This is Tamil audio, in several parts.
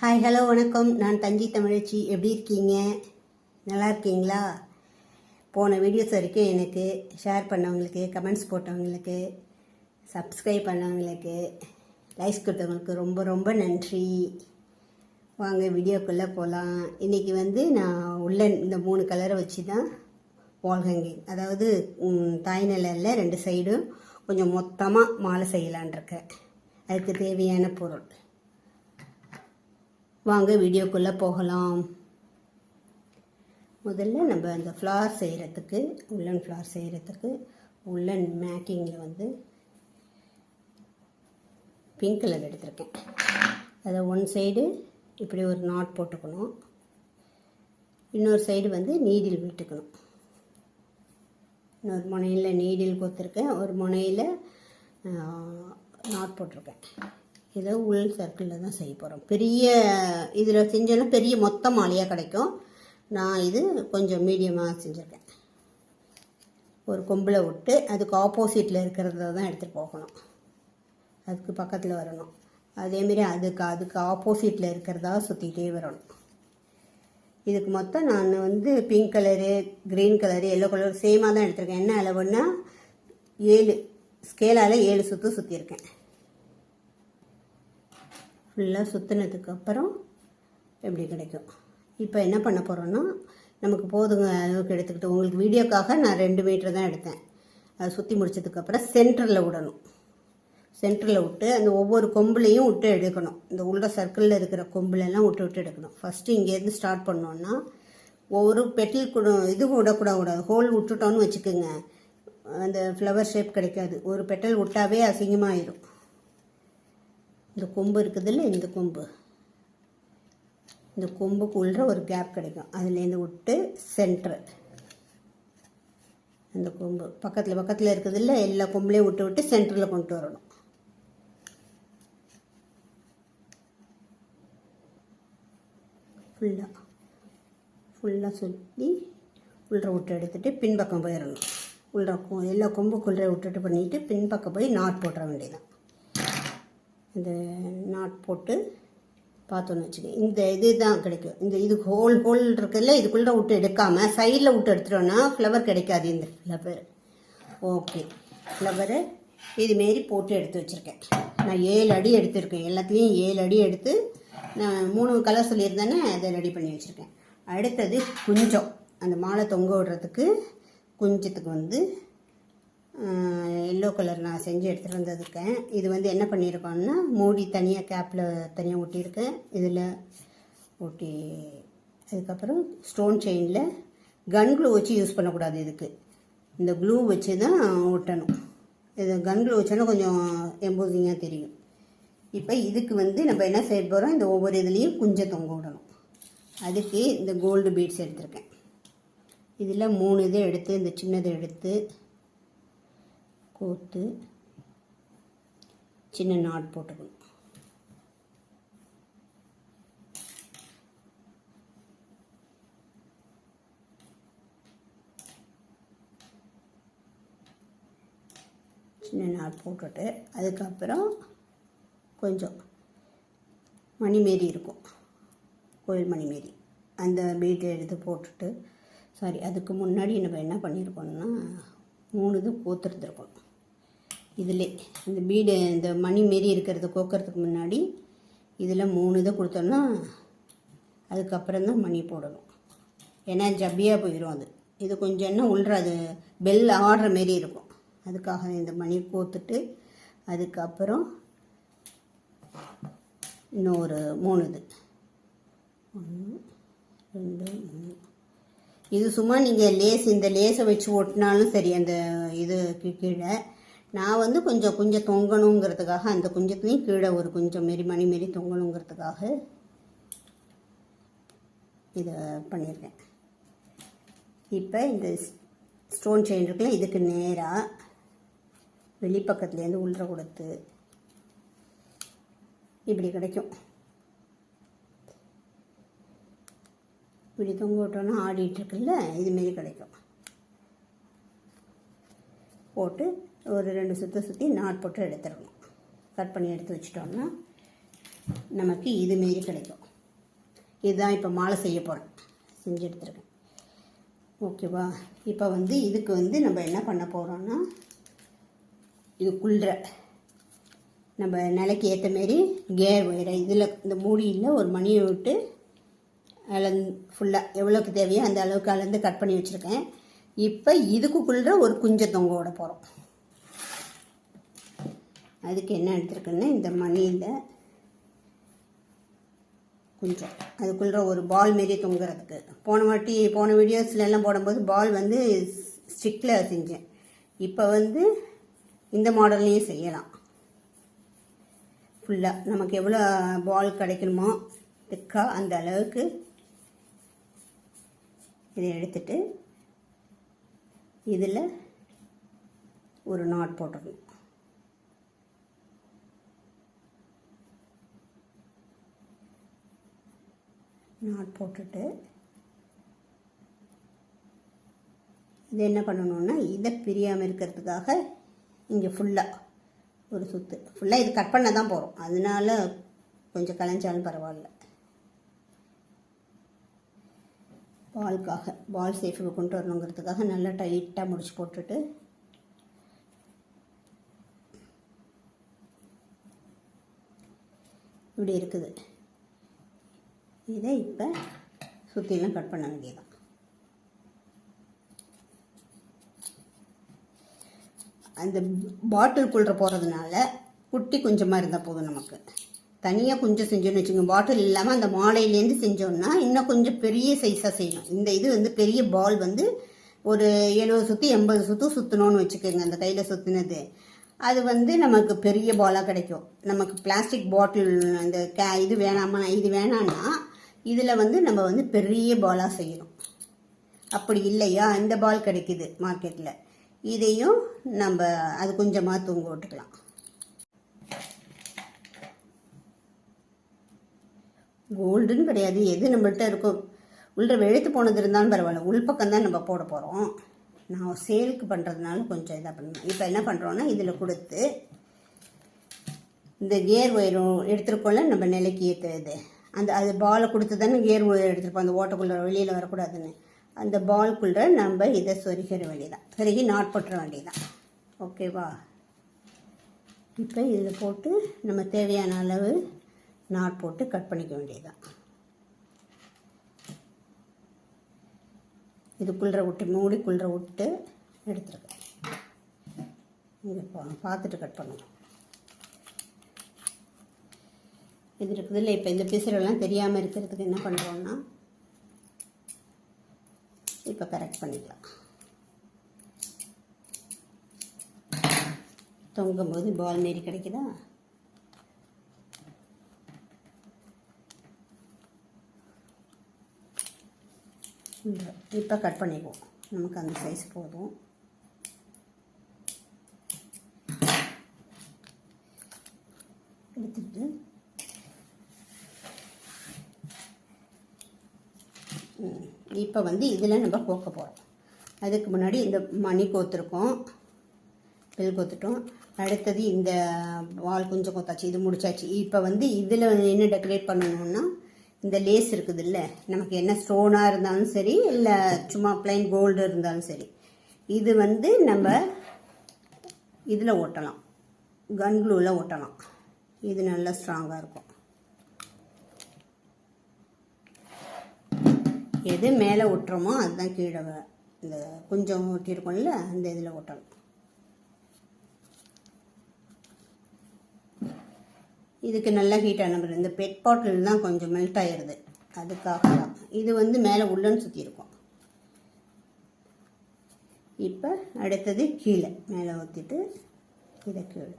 ஹாய் ஹலோ வணக்கம். நான் தஞ்சி தமிழச்சி. எப்படி இருக்கீங்க? நல்லா இருக்கீங்களா? போன வீடியோஸ் வரைக்கும் எனக்கு ஷேர் பண்ணவங்களுக்கு கமெண்ட்ஸ் போட்டவங்களுக்கு சப்ஸ்கிரைப் பண்ணவங்களுக்கு லைக்ஸ் கொடுத்தவங்களுக்கு ரொம்ப ரொம்ப நன்றி. வாங்க வீடியோக்குள்ளே போகலாம் இன்றைக்கி வந்து நான் உள்ள இந்த மூணு கலரை வச்சு தான் வால் ஹேங்கிங் அதாவது தாய் நிலையில் ரெண்டு சைடும் கொஞ்சம் மொத்தமாக மாலை செய்யலான் இருக்கேன் அதுக்கு தேவையான பொருள். வாங்க வீடியோக்குள்ளே போகலாம். முதல்ல நம்ம அந்த ஃப்ளார் செய்கிறதுக்கு உள்ளன் ஃப்ளார் செய்கிறதுக்கு உள்ளன் மேக்கிங்கில் வந்து பிங்க் கலர் எடுத்திருக்கேன். அதை ஒன் சைடு இப்படி ஒரு நாட் போட்டுக்கணும். இன்னொரு சைடு வந்து நீடில் விட்டுக்கணும். இன்னொரு முனையில் நீடில் கொடுத்துருக்கேன் ஒரு முனையில் நாட் போட்டிருக்கேன். இதை உள் சர்க்கிளில் தான் செய்ய போகிறோம் பெரிய இதில் செஞ்சோன்னா பெரிய மொத்த மாலையாக கிடைக்கும். நான் இது கொஞ்சம் மீடியமாக செஞ்சுருக்கேன். ஒரு கொம்பில் விட்டு அதுக்கு ஆப்போசிட்டில் இருக்கிறத தான் எடுத்துகிட்டு போகணும். அதுக்கு பக்கத்தில் வரணும். அதேமாரி அதுக்கு அதுக்கு ஆப்போசிட்டில் இருக்கிறதா சுற்றிட்டே வரணும். இதுக்கு மொத்தம் நான் வந்து pink colour green colour yellow colour சேமாக தான் எடுத்திருக்கேன். என்ன அளவுன்னா ஏழு ஸ்கேலால் ஏழு சுற்று சுற்றியிருக்கேன் ஃபுல்லாக சுற்றினதுக்கு அப்புறம் எப்படி கிடைக்கும்? இப்போ என்ன பண்ண போகிறோன்னா நமக்கு போதுங்க அளவுக்கு எடுத்துக்கிட்டு உங்களுக்கு வீடியோக்காக நான் ரெண்டு மீட்டர் தான் எடுத்தேன். அதை சுற்றி முடிச்சதுக்கப்புறம் சென்டரில் விடணும். சென்டரில் விட்டு அந்த ஒவ்வொரு கொம்புலையும் விட்டு எடுக்கணும். இந்த உள்ள சர்க்கிளில் இருக்கிற கொம்புலெல்லாம் விட்டு விட்டு எடுக்கணும். ஃபஸ்ட்டு இங்கேருந்து ஸ்டார்ட் பண்ணோன்னா ஒவ்வொரு பெட்டில் கூட இது விடக்கூடாது. கூடாது ஹோல் விட்டுட்டோன்னு வச்சுக்கோங்க. அந்த ஃப்ளவர் ஷேப் கிடைக்காது. ஒரு பெட்டல் விட்டாவே அசிங்கமாயிரும். இந்த கொம்பு இருக்குதுல்ல இந்த கொம்பு. இந்த கொம்புக்கு உள்ள ஒரு கேப் கிடைக்கும். அதுலேருந்து விட்டு சென்ட்ரு இந்த கொம்பு. பக்கத்தில் பக்கத்தில் இருக்குதுல்ல எல்லா கொம்புலையும் விட்டு விட்டு சென்டரில் கொண்டு வரணும். ஃபுல்லாக ஃபுல்லாக சுற்றி உள்ள விட்டு எடுத்துகிட்டு பின்பக்கம் போயிடணும். உள்ள கொ- எல்லா கொம்புக்குள்ளே விட்டுட்டு பண்ணிவிட்டு பின்பக்கம் போய் நாட் போட்டுற வேண்டியதான் இந்த நாட் போட்டு பார்த்தோன்னு வச்சுக்கோங்க. இந்த இது தான் கிடைக்கும். இந்த இது ஹோல் ஹோல் இருக்குல்ல இதுக்குள்ளே விட்டு எடுக்காமல் சைடில் விட்டு எடுத்துட்டோன்னா ஃப்ளவர் கிடைக்காது இந்த ஃப்ளவர் ஓகே ஃப்ளவரு இதுமாரி போட்டு எடுத்து வச்சுருக்கேன். நான் ஏழு அடி எடுத்திருக்கேன். எல்லாத்துலேயும் ஏழு அடி எடுத்து நான் மூணு கலர் சொல்லியிருந்தேனே அதை ரெடி பண்ணி வச்சுருக்கேன். அடுத்தது குஞ்சம். அந்த மாலை தொங்க விடுறதுக்கு குஞ்சத்துக்கு வந்து எல்லோ கலர் நான் செஞ்சு எடுத்துகிட்டு வந்திருக்கேன். இது வந்து என்ன பண்ணியிருக்கோம்னா மூடி தனியாக கேப்பில் தனியாக ஒட்டியிருக்கேன் இதில் ஒட்டி அதுக்கப்புறம் ஸ்டோன் செயினில் கன் க்ளூ வச்சு யூஸ் பண்ணக்கூடாது இதுக்கு. இந்த க்ளூ வச்சு தான் ஒட்டணும். இது கன் க்ளூ வச்சோன்னா கொஞ்சம் எம்போசிங்காக தெரியும். இப்போ இதுக்கு வந்து நம்ம என்ன செய்ய போகிறோம் இந்த ஒவ்வொரு இதுலேயும் குஞ்சை தொங்க விடணும். அதுக்கு இந்த கோல்டு பீட்ஸ் எடுத்திருக்கேன். இதில் மூணு இதை எடுத்து இந்த சின்னதை எடுத்து கோத்து சின்ன நாட் போட்டுக்கணும். சின்ன நாட் போட்டுட்டு அதுக்கப்புறம் கொஞ்சம் மணி மாரி இருக்கும். கோயில் மணி மாரி. அந்த பீட்டை எடுத்து போட்டுட்டு சாரி அதுக்கு முன்னாடி நம்ம என்ன பண்ணியிருக்கோம்னா மூணு இது கோத்துருந்துருக்கணும் இதில். இந்த பீடு இந்த மணி மாரி இருக்கிறத கோக்கிறதுக்கு முன்னாடி இதில் மூணு இதை கொடுத்தோம்னா அதுக்கப்புறம் தான் மணி போடணும். ஏன்னா ஜப்பியாக போயிடும் அது. இது கொஞ்சம் என்ன உள்ள அது பெல் ஆடுற மாரி இருக்கும். அதுக்காக இந்த மணி கோத்துட்டு அதுக்கப்புறம் இன்னொரு மூணு இது. ஒன்று ரெண்டு மூணு. இது சும்மா நீங்கள் லேஸ் இந்த லேஸை வச்சு ஒட்டினாலும் சரி அந்த இது கீழே நான் வந்து கொஞ்சம் கொஞ்சம் தொங்கணுங்கிறதுக்காக அந்த குஞ்சத்துலேயும் கீழே ஒரு கொஞ்சம் மாரி மணி மாரி தொங்கணுங்கிறதுக்காக இதை பண்ணியிருக்கேன். இப்போ இந்த ஸ்டோன் செயின் இருக்குல்ல இதுக்கு நேராக வெளிப்பக்கத்துலேருந்து உள்ள கொடுத்து இப்படி கிடைக்கும். இப்படி தொங்க விட்டோன்னா ஆடிட்டுருக்குல்ல இதுமாரி கிடைக்கும். போட்டு ஒரு ரெண்டு சுற்று சுற்றி நாட் போட்டு எடுத்துடணும். கட் பண்ணி எடுத்து வச்சிட்டோம்னா நமக்கு இதுமாரி கிடைக்கும். இதுதான் இப்போ மாலை செய்ய போகிறேன் செஞ்சு எடுத்துருக்கேன். ஓகேவா? இப்போ வந்து இதுக்கு வந்து நம்ம என்ன பண்ண போகிறோம்னா இதுக்குள்ள நம்ம நிலைக்கு ஏற்ற மாரி கேர் ஒயரை இதில் இந்த மூடியில் ஒரு மணியை விட்டு அளந் ஃபுல்லாக எவ்வளோக்கு தேவையோ அந்த அளவுக்கு அளந்து கட் பண்ணி வச்சுருக்கேன். இப்போ இதுக்குள்ள ஒரு குஞ்சை தொங்க விட போகிறோம் அதுக்கு என்ன எடுத்துருக்குன்னா இந்த மணியில் கொஞ்சம் அதுக்குள்ள ஒரு பால் மாரி தொங்குறதுக்கு. போன வாட்டி போன வீடியோஸ்ல எல்லாம் போடும்போது பால் வந்து ஸ்டிக்கில் செஞ்சேன். இப்போ வந்து இந்த மாடல்லையும் செய்யலாம். ஃபுல்லாக நமக்கு எவ்வளோ பால் கிடைக்கணுமோ திக்காக அந்த அளவுக்கு இதை எடுத்துட்டு இதில் ஒரு நாட் போட்டுக்கணும். நாட் போட்டுட்டு இது என்ன பண்ணணும்னா இதை பிரியாமல் இருக்கிறதுக்காக இங்கே ஃபுல்லாக ஒரு சுற்று ஃபுல்லாக இது கட் பண்ண தான் போகிறோம் அதனால கொஞ்சம் கலைஞ்சாலும் பரவாயில்ல. பாலுக்காக பால் சேஃபுக்கு கொண்டு வரணுங்கிறதுக்காக நல்லா டைட்டாக முடிச்சு போட்டுட்டு இப்படி இருக்குது. இதை இப்போ சுற்றிலும் கட் பண்ண வேண்டியதான் அந்த பாட்டிலுக்குள்ள போகிறதுனால குட்டி கொஞ்சமாக இருந்தால் போதும் நமக்கு. தனியாக கொஞ்சம் செஞ்சோன்னு வச்சுங்க பாட்டில் இல்லாமல் அந்த மாலையிலேருந்து செஞ்சோம்னா இன்னும் கொஞ்சம் பெரிய சைஸாக செய்யணும். இந்த இது வந்து பெரிய பால் வந்து ஒரு எழுபது சுற்று எண்பது சுற்று சுற்றணும்னு வச்சுக்கோங்க அந்த கையில் சுற்றினது அது வந்து நமக்கு பெரிய பாலாக கிடைக்கும். நமக்கு பிளாஸ்டிக் பாட்டில் அந்த கே இது வேணாமா இது வேணான்னா இதில் வந்து நம்ம வந்து பெரிய பாலாக செய்யணும். அப்படி இல்லையா? இந்த பால் கிடைக்குது மார்க்கெட்டில் இதையும் நம்ம அது கொஞ்சமாக தூங்க விட்டுக்கலாம். கோல்டுன்னு கிடையாது. எது நம்மள்கிட்ட இருக்கும்? உள்ள வெளுத்து போனது இருந்தாலும் பரவாயில்ல. உள்பக்கம் தான் நம்ம போட போகிறோம் நான் சேலுக்கு பண்ணுறதுனால கொஞ்சம் இதாக பண்ணணும் இப்போ என்ன பண்ணுறோன்னா இதில் கொடுத்து இந்த கியர் ஒயரும் எடுத்துருக்கோம்ல நம்ம நிலைக்கு ஏற்றுறது அந்த அது பாலை கொடுத்து தானே ஏர் எடுத்துருப்போம். அந்த ஓட்டக்குள்ளே வெளியில் வரக்கூடாதுன்னு. அந்த பால்குள்ளே நம்ம இதை சொருகிற வேண்டியதான் சொருகி நாட் போட்டுற வேண்டியதான் ஓகேவா இப்போ இதில் போட்டு நம்ம தேவையான அளவு நாட் போட்டு கட் பண்ணிக்க வேண்டியதான் இதுக்குள்ளே விட்டு மூடிக்குள்ளே விட்டு எடுத்துருக்கேன். இங்கே பா பார்த்துட்டு கட் பண்ணணும். இது இருக்குது. இல்லை இப்போ இந்த பிசுறெல்லாம் தெரியாமல் இருக்கிறதுக்கு என்ன பண்ணுறோன்னா இப்போ கரெக்ட் பண்ணிக்கலாம். தொங்கும் போது பால் மாரி கிடைக்குதா? இப்போ கட் பண்ணிக்குவோம் நமக்கு அந்த சைஸ் போதும் எடுத்துட்டு இப்போ வந்து இதில் நம்ம கோக்க போகிறோம் அதுக்கு முன்னாடி இந்த மணி கோத்துருக்கோம். பில் கோத்துட்டோம். அடுத்தது இந்த வால் கொஞ்சம் கொத்தாச்சு இது முடிச்சாச்சு. இப்போ வந்து இதில் என்ன டெக்கரேட் பண்ணணும்னா இந்த லேஸ் இருக்குது இல்லை நமக்கு என்ன ஸ்டோனாக இருந்தாலும் சரி இல்லை சும்மா பிளைன் கோல்டு இருந்தாலும் சரி இது வந்து நம்ம இதில் ஓட்டலாம். கன் க்ளூவில் ஓட்டலாம். இது நல்லா ஸ்ட்ராங்காக இருக்கும். எது மேலே ஒட்டுறோமோ அதுதான் கீழே இந்த கொஞ்சம் ஒட்டியிருக்கோம்ல அந்த இதில் ஒட்டணும் இதுக்கு நல்லா ஹீட் ஆன இந்த பெட் பாட்டில் தான் கொஞ்சம் மெல்ட் ஆயிடுது அதுக்காக தான். இது வந்து மேலே உள்ளன்னு சுற்றிருக்கோம் இப்போ அடுத்தது கீழே. மேலே ஊற்றிட்டு இதை கீழே.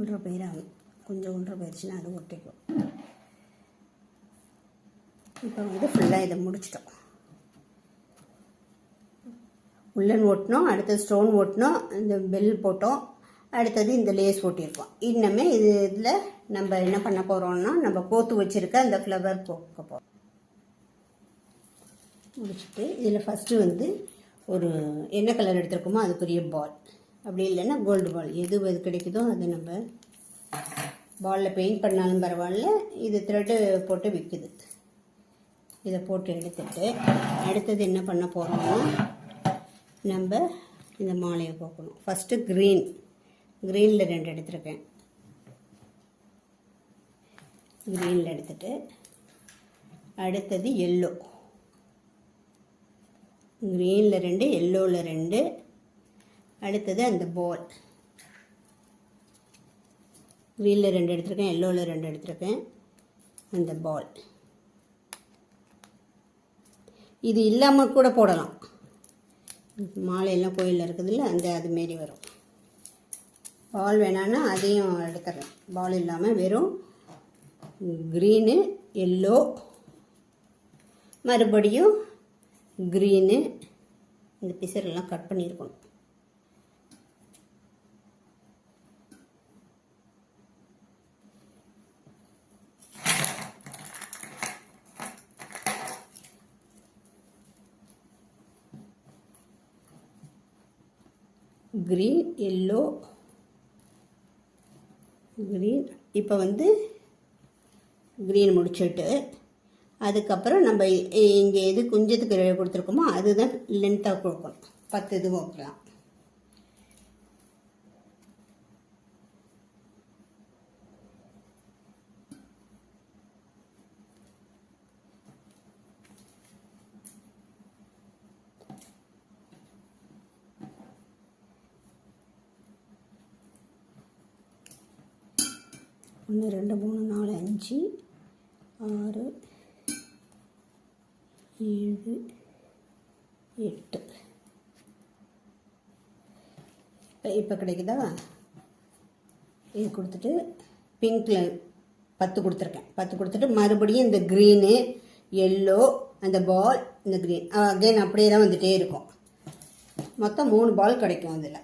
உள்ள போயிடாம கொஞ்சம் ஒன்றரை போயிடுச்சுன்னா அது ஒட்டிக்கும். இப்போ வந்து ஃபுல்லாக இதை முடிச்சிட்டோம். உள்ளன் ஓட்டினோம் அடுத்தது ஸ்டோன் ஓட்டினோம் இந்த பெல் போட்டோம். அடுத்தது இந்த லேஸ் ஓட்டியிருக்கோம் இன்னமே இது இதில் நம்ம என்ன பண்ண போகிறோம்னா நம்ம கோத்து வச்சுருக்க அந்த ஃப்ளவர் போக்க போகிறோம் முடிச்சுட்டு இதில் ஃபஸ்ட்டு வந்து ஒரு என்ன கலர் எடுத்துருக்கோமோ அதுக்குரிய பால் அப்படி இல்லைன்னா கோல்டு பால் எது எது கிடைக்குதோ அதை நம்ம பாலில் பெயிண்ட் பண்ணாலும் பரவாயில்ல. இது த்ரெட்டு போட்டு விற்குது இதை போட்டு எடுத்துட்டு அடுத்தது என்ன பண்ண போகிறோம்னா நம்ம இந்த மாலையை போக்கணும். ஃபஸ்ட்டு க்ரீன் க்ரீனில் ரெண்டு எடுத்திருக்கேன். க்ரீனில் எடுத்துட்டு அடுத்தது எல்லோ க்ரீனில் ரெண்டு எல்லோவில் ரெண்டு அடுத்தது அந்த பால் க்ரீனில் ரெண்டு எடுத்திருக்கேன் எல்லோவில் ரெண்டு எடுத்திருக்கேன். அந்த பால் இது இல்லாமல் கூட போடலாம். மாலையெல்லாம் கோயிலில் இருக்குதுல்ல அந்த அது மாரி வரும். பால் வேணான்னா அதையும் எடுத்துடலாம். பால் இல்லாமல் வெறும் க்ரீனு எல்லோ மறுபடியும் க்ரீனு இந்த பிசரெல்லாம் கட் பண்ணியிருக்கணும். க்ரீன் எல்லோ க்ரீன் இப்போ வந்து க்ரீன் முடிச்சுட்டு அதுக்கப்புறம் நம்ம இங்கே எது குஞ்சத்துக்கு கொடுத்துருக்கோமோ அதுதான் லென்த்தாக கொடுக்கணும். பத்து இது வைக்கலாம் ஒன்று ரெண்டு மூணு நாலு அஞ்சு ஆறு ஏழு எட்டு. இப்போ இப்போ கிடைக்குதா? இது கொடுத்துட்டு பிங்க்கில் பத்து கொடுத்துருக்கேன். பத்து கொடுத்துட்டு மறுபடியும் இந்த க்ரீனு எல்லோ அந்த பால் இந்த க்ரீன் அகைன் அப்படியே தான் வந்துகிட்டே இருக்கும். மொத்தம் மூணு பால் கிடைக்கும் அதில்.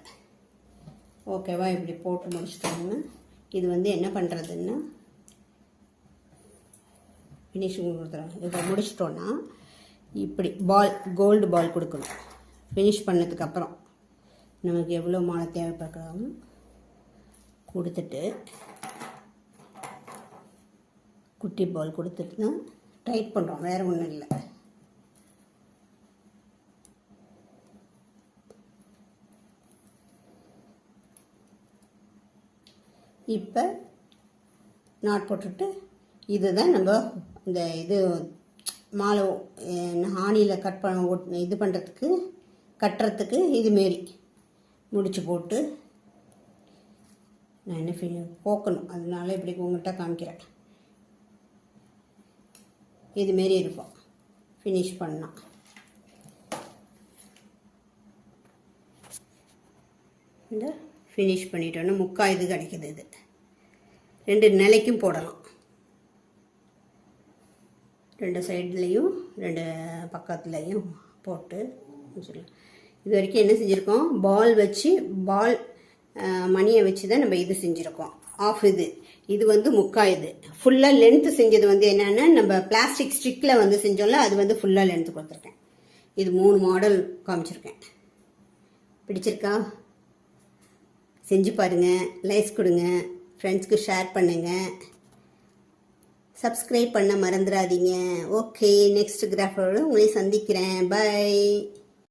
ஓகேவா இப்படி போட்டு முடிச்சுட்டோம்னா இது வந்து என்ன பண்ணுறதுன்னா ஃபினிஷிங் கொடுத்துறோம். இப்போ முடிச்சிட்டோன்னா இப்படி பால் கோல்டு பால் கொடுக்கணும். ஃபினிஷ் பண்ணதுக்கப்புறம் நமக்கு எவ்வளோ மாலை தேவைப்படுறோம் கொடுத்துட்டு குட்டி பால் கொடுத்துட்டு தான் டைட் பண்ணுறோம் வேறு ஒன்றும் இல்லை. இப்போ நாட் போட்டுட்டு இதுதான் நம்ம இந்த இது மாலை ஆணியில் கட் பண்ண இது பண்ணுறதுக்கு கட்டுறதுக்கு இதுமாரி முடிச்சு போட்டு நான் என்ன ஃபீ போக்கணும். அதனால இப்படி உங்கள்கிட்ட காமிக்கிறேன். இதுமாரி இருக்கும். ஃபினிஷ் பண்ணால் இந்த ஃபினிஷ் பண்ணிட்டோன்னா முக்கால் இது கிடைக்கிது இது. ரெண்டு நிலைக்கும் போடலாம். ரெண்டு சைட்லேயும் ரெண்டு பக்கத்துலேயும் போட்டு இது வரைக்கும் என்ன செஞ்சுருக்கோம்? பால் வச்சு பால் மணியை வச்சு தான் நம்ம இது செஞ்சுருக்கோம். ஆஃப் இது. இது வந்து முக்கா இது. ஃபுல்லாக லென்த்து செஞ்சது வந்து என்னென்னா நம்ம பிளாஸ்டிக் ஸ்டிக்கில் வந்து செஞ்சோம்ல அது வந்து ஃபுல்லாக லென்த்து கொடுத்துருக்கேன். இது மூணு மாடல் காமிச்சிருக்கேன். பிடிச்சிருக்கா? செஞ்சு பாருங்கள் லைஸ் கொடுங்க. ஃப்ரெண்ட்ஸ்க்கு ஷேர் பண்ணுங்கள் சப்ஸ்கிரைப் பண்ண மறந்துடாதீங்க ஓகே நெக்ஸ்ட் கிராஃபரோடு உங்களை சந்திக்கிறேன். பை